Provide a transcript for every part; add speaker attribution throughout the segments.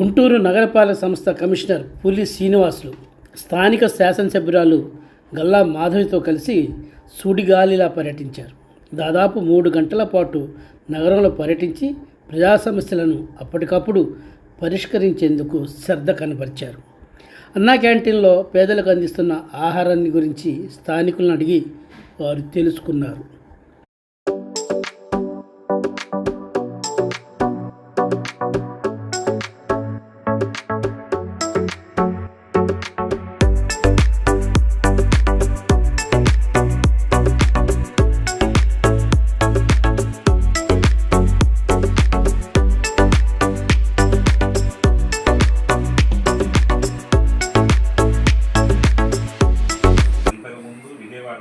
Speaker 1: గుంటూరు నగరపాలక సంస్థ కమిషనర్ పులి శ్రీనివాసులు స్థానిక శాసనసభ్యురాలు గల్లా మాధవితో కలిసి సుడిగాలిలా పర్యటించారు. దాదాపు మూడు గంటల పాటు నగరంలో పర్యటించి ప్రజా సమస్యలను అప్పటికప్పుడు పరిష్కరించేందుకు శ్రద్ధ కనబరిచారు. అన్నా క్యాంటీన్లో పేదలకు అందిస్తున్న ఆహారాన్ని గురించి స్థానికులను అడిగి వారు తెలుసుకున్నారు.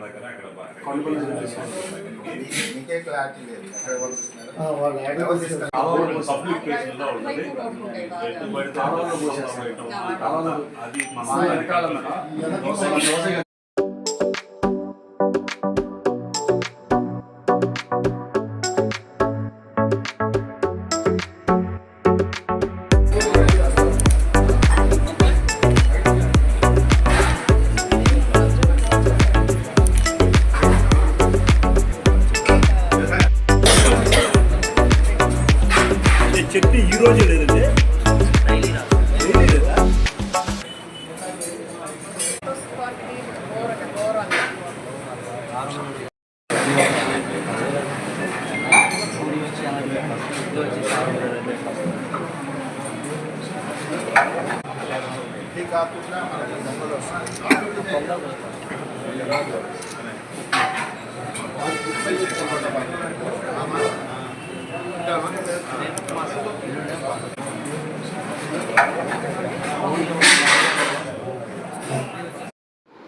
Speaker 2: దగ్గర అక్కడ పబ్లిక్ ప్లేస్లో ఉంటుంది. అది మన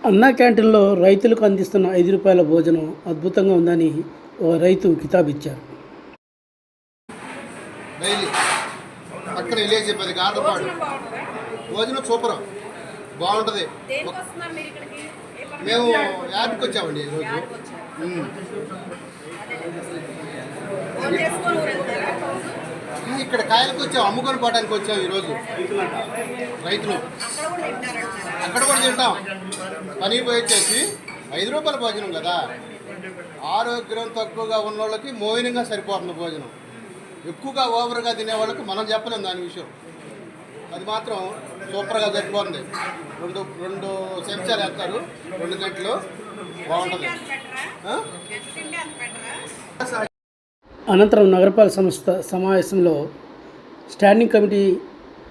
Speaker 1: అన్నా క్యాంటీన్లో రైతులకు అందిస్తున్న ఐదు రూపాయల భోజనం అద్భుతంగా ఉందని ఓ రైతు కితాబిచ్చారు.
Speaker 3: అక్కడ పక్కన పది భోజనం సూపర్. బాగుంటుంది. మేము యాడ్కి వచ్చామండి ఈరోజు. ఇక్కడ కాయలకు వచ్చాం అమ్ముకొని పోవడానికి వచ్చాం ఈరోజు. రైతులు.
Speaker 4: అక్కడ కూడా తింటారంటారా?
Speaker 3: అక్కడ కూడా తింటాం. పని పోయి వచ్చేసి ఐదు రూపాయల భోజనం కదా. ఆరోగ్యం తక్కువగా ఉన్న వాళ్ళకి మోయినంగా సరిపోతుంది భోజనం. ఎక్కువగా ఓవర్గా తినే వాళ్ళకి మనం చెప్పలేం దాని విషయం. అది మాత్రం సూపర్గా సరిపోతుంది రెండు రెండు చెంచాలు వేస్తారు. రెండు గంటలు బాగుంటుంది.
Speaker 1: అనంతరం నగరపాలక సంస్థ సమావేశంలో స్టాండింగ్ కమిటీ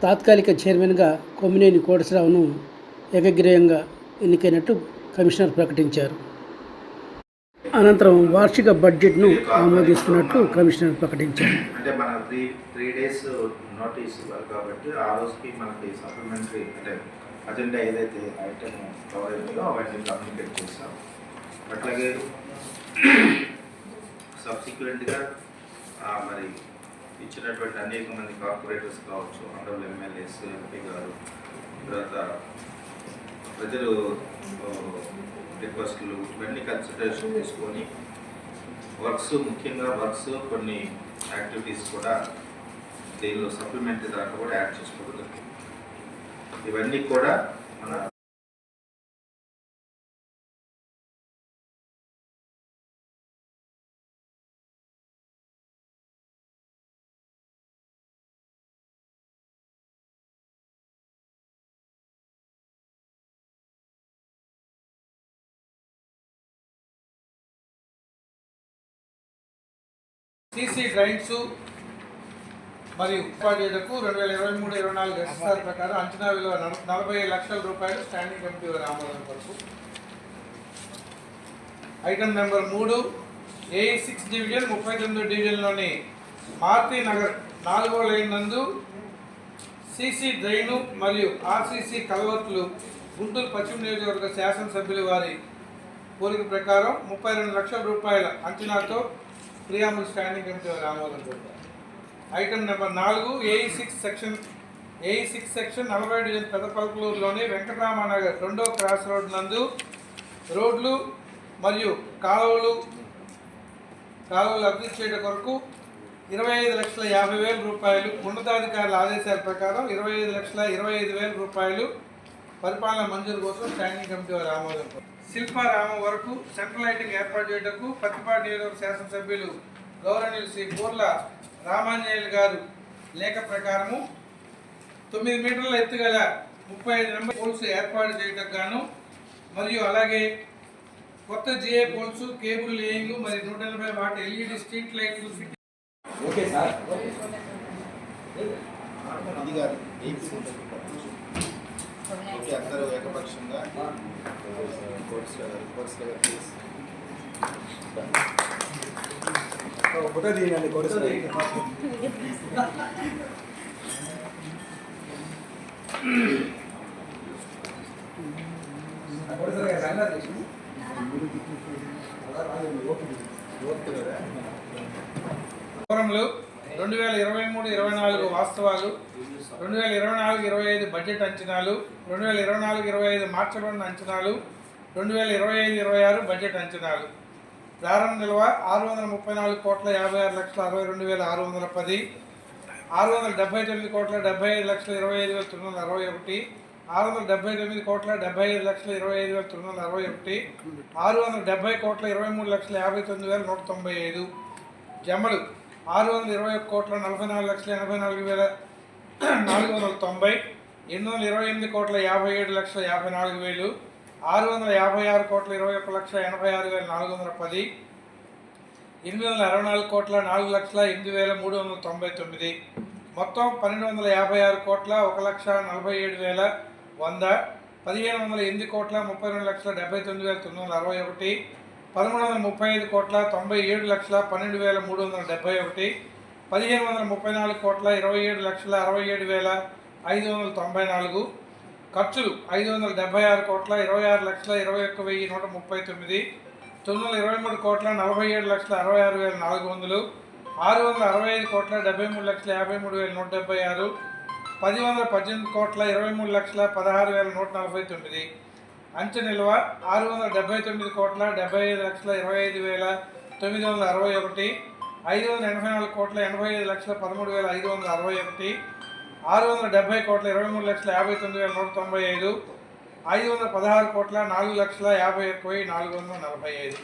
Speaker 1: తాత్కాలిక చైర్మన్గా కొమ్మినేని కోటశ్రావును ఏకగ్రీయంగా ఎన్నికైనట్టు కమిషనర్ ప్రకటించారు. అనంతరం వార్షిక బడ్జెట్ను ఆమోదిస్తున్నట్లు కమిషనర్ ప్రకటించారు.
Speaker 5: అంటే మన త్రీ త్రీ డేస్ నోటీస్ ఇవ్వాలి కాబట్టి ఆ రోజుకి మనకి సప్లిమెంటరీ అంటే అజెండా ఏదైతే ఐటమ్ కవర్ అయిందో అవన్నీ కమ్యూనికేట్ చేస్తాం అట్లాగే సబ్సిక్వెంట్గా మరి ఇచ్చినటువంటి అనేక మంది కార్పొరేటర్స్ కావచ్చు ఆనరబుల్ ఎమ్మెల్యేస్ ఎంపీ గారు తర్వాత ప్రజలు రిక్వెస్ట్లు ఇవన్నీ కన్సిడరేషన్ తీసుకొని వర్క్స్ ముఖ్యంగా వర్క్స్ కొన్ని యాక్టివిటీస్ కూడా దీనిలో సప్లిమెంటరీ దాంట్లో కూడా యాడ్ చేసుకోవడం ఇవన్నీ కూడా మన
Speaker 6: సీసీ డ్రైన్స్ మరియు ఉపాధ్యాయులకు రెండు వేల ఇరవై మూడు ఇరవై నాలుగు ఎస్ఆర్ ప్రకారం అంచనా విలువ నలభై ఐదు లక్షల రూపాయలు స్టాండింగ్ కమిటీ వారి ఆమోదం కొరకు. ఐటమ్ నెంబర్ మూడు ఏ సిక్స్ డివిజన్ ముప్పై తొమ్మిది డివిజన్లోని మారుతి నగర్ నాలుగో లైన్ నందు సీసీ డ్రైను మరియు ఆర్సీసీ కలవత్లు గుంటూరు పశ్చిమ నియోజకవర్గ శాసనసభ్యుల వారి కోరిక ప్రకారం ముప్పై రెండు లక్షల రూపాయల అంచనాతో ప్రియాముల్ స్టాండింగ్ కమిటీ వారి ఆమోదం కోరుతారు ఐటమ్ నెంబర్ నాలుగు AE six section AE six section నలభై డివిజన్ పెదపల్కలూరులోని వెంకటరామనగర్ రెండో క్రాస్ రోడ్ నందు రోడ్లు మరియు కాలువలు కాలువలు అభివృద్ధి చేయడం కొరకు ఇరవై ఐదు లక్షల యాభై వేల రూపాయలు ఉన్నతాధికారుల ఆదేశాల ప్రకారం ఇరవై ఐదు లక్షల ఇరవై ఐదు వేల రూపాయలు పరిపాలన మంజూరు కోసం స్టాండింగ్ కమిటీ వారి ఆమోదం శిల్పారామం వరకు సెంట్రల్ లైటింగ్ ఏర్పాటు చేయటకు పత్తిపాటి నియోజకవర్గ శాసనసభ్యులు గౌరవనీయులు శ్రీ బూర్ల రామాంజనేయులు గారు లేఖ ప్రకారము తొమ్మిది మీటర్ల ఎత్తుగల ముప్పై ఐదు నెంబర్ పోల్స్ ఏర్పాటు చేయటకు గాను మరియు అలాగే కొత్త జిఏ పోల్స్ కేబుల్ లేయింగ్ మరియు నూట ఎనభై వాట్ ఎల్ఈడి స్ట్రీట్ లైట్లు ఫిట్
Speaker 3: ఇది గారు ఓకే అందరూ ఏకపక్షంగా కోర్ట్స్ కోర్ట్స్ ప్లీజ్.
Speaker 6: ఫోరంలు రెండు వేల ఇరవై మూడు ఇరవై నాలుగు వాస్తవాలు రెండు వేల ఇరవై నాలుగు ఇరవై ఐదు బడ్జెట్ అంచనాలు రెండు వేల ఇరవై నాలుగు ఇరవై ఐదు మార్చబడిన అంచనాలు రెండు వేల ఇరవై ఐదు ఇరవై ఆరు బడ్జెట్ అంచనాలు. ప్రారంభ నిల్వ ఆరు వందల ముప్పై నాలుగు కోట్ల యాభై ఆరు లక్షల అరవై రెండు వేల ఆరు వందల పది ఆరు వందల డెబ్బై తొమ్మిది కోట్ల డెబ్బై ఐదు లక్షల ఇరవై ఐదు వేల తొమ్మిది వందల అరవై ఒకటి. ఆరు వందల డెబ్బై తొమ్మిది కోట్ల డెబ్బై ఐదు లక్షల ఇరవై ఐదు వేల తొమ్మిది వందల అరవై ఒకటి. ఆరు వందల డెబ్బై కోట్ల ఇరవై మూడు లక్షల యాభై తొమ్మిది వేల నూట తొంభై ఐదు. జమలు ఆరు వందల ఇరవై ఒక కోట్ల నలభై నాలుగు లక్షల ఎనభై నాలుగు వేల నాలుగు వందల తొంభై. ఎనిమిది వందల ఇరవై ఎనిమిది కోట్ల యాభై ఏడు లక్షల యాభై నాలుగు వేలు. ఆరు వందల యాభై ఆరు కోట్ల ఇరవై ఒక్క లక్షల ఎనభై ఆరు వేల నాలుగు వందల పది ఎనిమిది వందల అరవై నాలుగు కోట్ల నాలుగు లక్షల ఎనిమిది వేల మూడు వందల తొంభై తొమ్మిది మొత్తం పన్నెండు వందల యాభై ఆరు కోట్ల ఒక లక్ష నలభై ఏడు వేల వంద పదిహేను వందల ఎనిమిది కోట్ల ముప్పై రెండు లక్షల డెబ్బై తొమ్మిది వేల తొమ్మిది వందల అరవై ఒకటి పదమూడు వందల ముప్పై ఐదు కోట్ల తొంభై ఏడు లక్షల పన్నెండు వేల మూడు వందల డెబ్బై ఒకటి పదిహేను వందల ముప్పై నాలుగు కోట్ల ఇరవై ఏడు లక్షల అరవై ఏడు వేల ఐదు వందల తొంభై నాలుగు ఖర్చులు ఐదు వందల డెబ్బై ఆరు కోట్ల ఇరవై ఆరు లక్షల ఇరవై ఒక్క వెయ్యి నూట ముప్పై తొమ్మిది తొమ్మిది వందల ఇరవై మూడు కోట్ల నలభై ఏడు లక్షల అరవై ఆరు వేల నాలుగు వందలు ఆరు వందల అరవై ఐదు కోట్ల డెబ్బై మూడు లక్షల యాభై మూడు వేల నూట డెబ్బై ఆరు పది వందల పద్దెనిమిది కోట్ల ఇరవై మూడు లక్షల పదహారు వేల నూట నలభై తొమ్మిది. అంచె నిల్వ ఆరు వందల డెబ్బై తొమ్మిది కోట్ల డెబ్బై ఐదు లక్షల ఇరవై ఐదు వేల తొమ్మిది వందల అరవై ఒకటి ఐదు వందల ఎనభై నాలుగు కోట్ల ఎనభై ఐదు లక్షల పదమూడు వేల ఐదు వందల అరవై ఒకటి ఆరు వందల డెబ్బై కోట్ల ఇరవై మూడు లక్షల యాభై తొమ్మిది వేల నూట తొంభై ఐదు ఐదు వందల పదహారు కోట్ల నాలుగు లక్షల యాభై ఒక్క వెయ్యి నాలుగు వందల నలభై ఐదు.